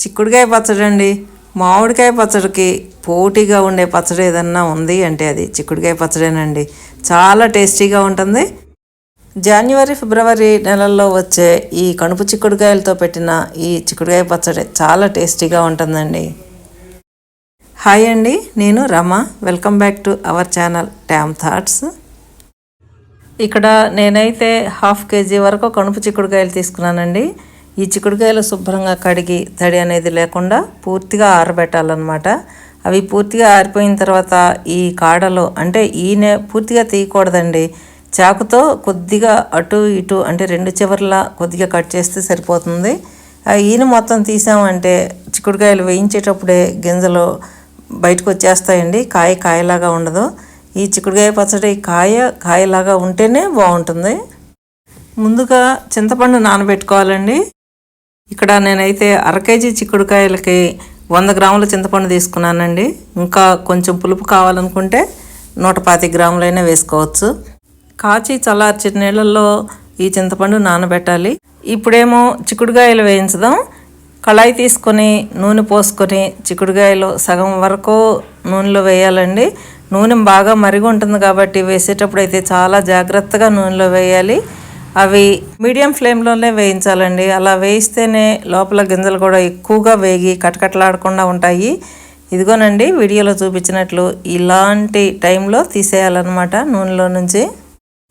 చిక్కుడుకాయ పచ్చడి అండి మామిడికాయ పచ్చడికి పోటీగా ఉండే పచ్చడి ఏదన్నా ఉంది అంటే అది చిక్కుడుకాయ పచ్చడేనండి. చాలా టేస్టీగా ఉంటుంది. జనవరి ఫిబ్రవరి నెలల్లో వచ్చే ఈ కణుపు చిక్కుడుకాయలతో పెట్టిన ఈ చిక్కుడుకాయ పచ్చడి చాలా టేస్టీగా ఉంటుందండి. హాయ్ అండి నేను Rama. Welcome back to our channel Tam thoughts. ఇక్కడ నేనైతే హాఫ్ కేజీ వరకు కణుపు చిక్కుడుకాయలు తీసుకున్నానండి. ఈ చిక్కుడుకాయలు శుభ్రంగా కడిగి తడి అనేది లేకుండా పూర్తిగా ఆరబెట్టాలన్నమాట. అవి పూర్తిగా ఆరిపోయిన తర్వాత ఈ కాడలు అంటే ఈనె పూర్తిగా తీయకూడదండి. చాకుతో కొద్దిగా అటు ఇటు అంటే రెండు చివర్లా కొద్దిగా కట్ చేస్తే సరిపోతుంది. ఆ ఈన మొత్తం తీసామంటే చిక్కుడుకాయలు వేయించేటప్పుడే గింజలు బయటకు వచ్చేస్తాయండి కాయ కాయలాగా ఉండదు. ఈ చిక్కుడుకాయ పచ్చడి కాయ కాయలాగా ఉంటేనే బాగుంటుంది. ముందుగా చింతపండు నానబెట్టుకోవాలండి. ఇక్కడ నేనైతే అర కేజీ చిక్కుడుకాయలకి వంద గ్రాముల చింతపండు తీసుకున్నానండి. ఇంకా కొంచెం పులుపు కావాలనుకుంటే నూట పాతి గ్రాములైనా వేసుకోవచ్చు. కాచి చల్లార్చిన నీళ్ళల్లో ఈ చింతపండు నానబెట్టాలి. ఇప్పుడేమో చిక్కుడుకాయలు వేయించుదాం. కళాయి తీసుకొని నూనె పోసుకొని చిక్కుడుకాయలు సగం వరకు నూనెలో వేయాలండి. నూనె బాగా మరిగి ఉంటుంది కాబట్టి వేసేటప్పుడు అయితే చాలా జాగ్రత్తగా నూనెలో వేయాలి. అవి మీడియం ఫ్లేమ్లోనే వేయించాలండి. అలా వేయిస్తేనే లోపల గింజలు కూడా ఎక్కువగా వేగి కటకటలాడకుండా ఉంటాయి. ఇదిగోనండి వీడియోలో చూపించినట్లు ఇలాంటి టైంలో తీసేయాలన్నమాట నూనెలో నుంచి.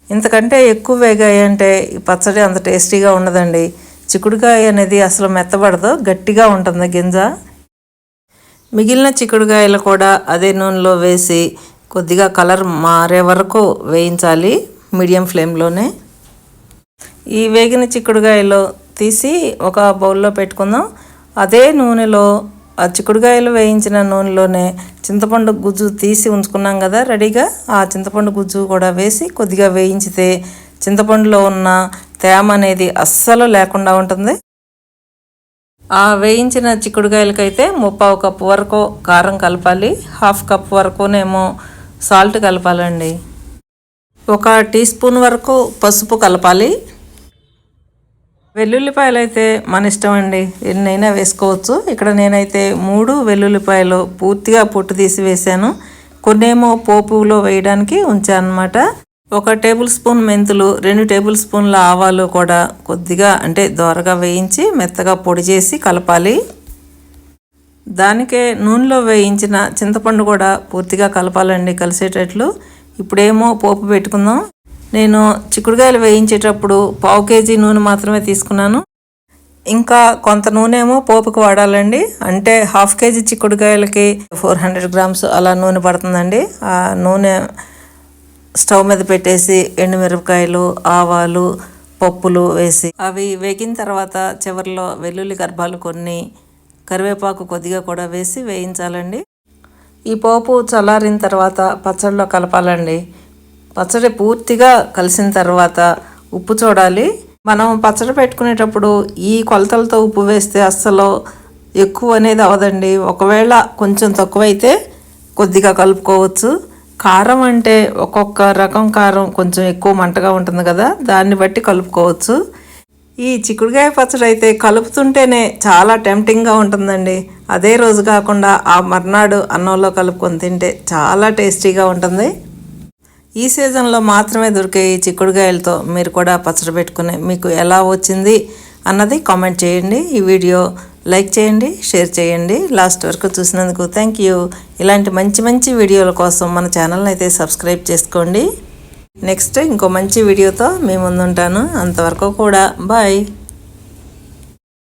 ఇంతకంటే ఎక్కువ వేగాయంటే ఈ పచ్చడి అంత టేస్టీగా ఉండదండి. చిక్కుడుకాయ అనేది అసలు మెత్తబడదు గట్టిగా ఉంటుంది గింజ. మిగిలిన చిక్కుడుకాయలు కూడా అదే నూనెలో వేసి కొద్దిగా కలర్ మారే వరకు వేయించాలి మీడియం ఫ్లేమ్లోనే. ఈ వేగిన చిక్కుడుగాయలు తీసి ఒక బౌల్లో పెట్టుకుందాం. అదే నూనెలో ఆ చిక్కుడుకాయలు వేయించిన నూనెలోనే చింతపండు గుజ్జు తీసి ఉంచుకున్నాం కదా రెడీగా. ఆ చింతపండు గుజ్జు కూడా వేసి కొద్దిగా వేయించితే చింతపండులో ఉన్న తేమ అనేది అస్సలు లేకుండా ఉంటుంది. ఆ వేయించిన చిక్కుడుకాయలకైతే ముప్పావు కప్పు వరకు కారం కలపాలి. హాఫ్ కప్ వరకునేమో సాల్ట్ కలపాలండి. ఒక టీ స్పూన్ వరకు పసుపు కలపాలి. వెల్లుల్లిపాయలు అయితే మన ఇష్టం అండి. ఎన్నైనా వేసుకోవచ్చు. ఇక్కడ నేనైతే మూడు వెల్లుల్లిపాయలు పూర్తిగా పొట్టు తీసి వేసాను కొన్నేమో పోపులో వేయడానికి ఉంచాను అనమాట ఒక టేబుల్ స్పూన్ మెంతులు రెండు టేబుల్ స్పూన్ల ఆవాలు కూడా కొద్దిగా అంటే దోరగా వేయించి మెత్తగా పొడి చేసి కలపాలి. దానికే నూనెలో వేయించిన చింతపండు కూడా పూర్తిగా కలపాలండి కలిసేటట్లు. ఇప్పుడేమో పోపు పెట్టుకుందాం. నేను చిక్కుడుకాయలు వేయించేటప్పుడు పావు కేజీ నూనె మాత్రమే తీసుకున్నాను. ఇంకా కొంత నూనె ఏమో పోపుకు వాడాలండి. అంటే హాఫ్ కేజీ చిక్కుడుకాయలకి ఫోర్ హండ్రెడ్ గ్రామ్స్ అలా నూనె పడుతుందండి. ఆ నూనె స్టవ్ మీద పెట్టేసి ఎండుమిరపకాయలు ఆవాలు పప్పులు వేసి అవి వేగిన తర్వాత చివరిలో వెల్లుల్లి గర్భాలు కొన్ని కరివేపాకు కొద్దిగా కూడా వేసి వేయించాలండి. ఈ పోపు చల్లారిన తర్వాత పచ్చడిలో కలపాలండి. పచ్చడి పూర్తిగా కలిసిన తర్వాత ఉప్పు చూడాలి. మనం పచ్చడి పెట్టుకునేటప్పుడు ఈ కొలతలతో ఉప్పు వేస్తే అస్సలు ఎక్కువ అనేది అవదండి ఒకవేళ కొంచెం తక్కువైతే కొద్దిగా కలుపుకోవచ్చు. కారం అంటే ఒక్కొక్క రకం కారం కొంచెం ఎక్కువ మంటగా ఉంటుంది కదా దాన్ని బట్టి కలుపుకోవచ్చు. ఈ చిక్కుడుకాయ పచ్చడి అయితే కలుపుతుంటేనే చాలా టెంప్టింగ్గా ఉంటుందండి. అదే రోజు కాకుండా ఆ మర్నాడు అన్నంలో కలుపుకొని తింటే చాలా టేస్టీగా ఉంటుంది. ఈ సీజన్లో మాత్రమే దొరికే ఈ చిక్కుడుకాయలతో మీరు కూడా పచ్చడి పెట్టుకుని మీకు ఎలా వచ్చింది అన్నది కామెంట్ చేయండి. ఈ వీడియో లైక్ చేయండి షేర్ చేయండి. లాస్ట్ వరకు చూసినందుకు థ్యాంక్ యూ. ఇలాంటి మంచి మంచి వీడియోల కోసం మన ఛానల్ని అయితే సబ్స్క్రైబ్ చేసుకోండి. నెక్స్ట్ ఇంకో మంచి వీడియోతో మీ ముందుంటాను. అంతవరకు కూడా బాయ్.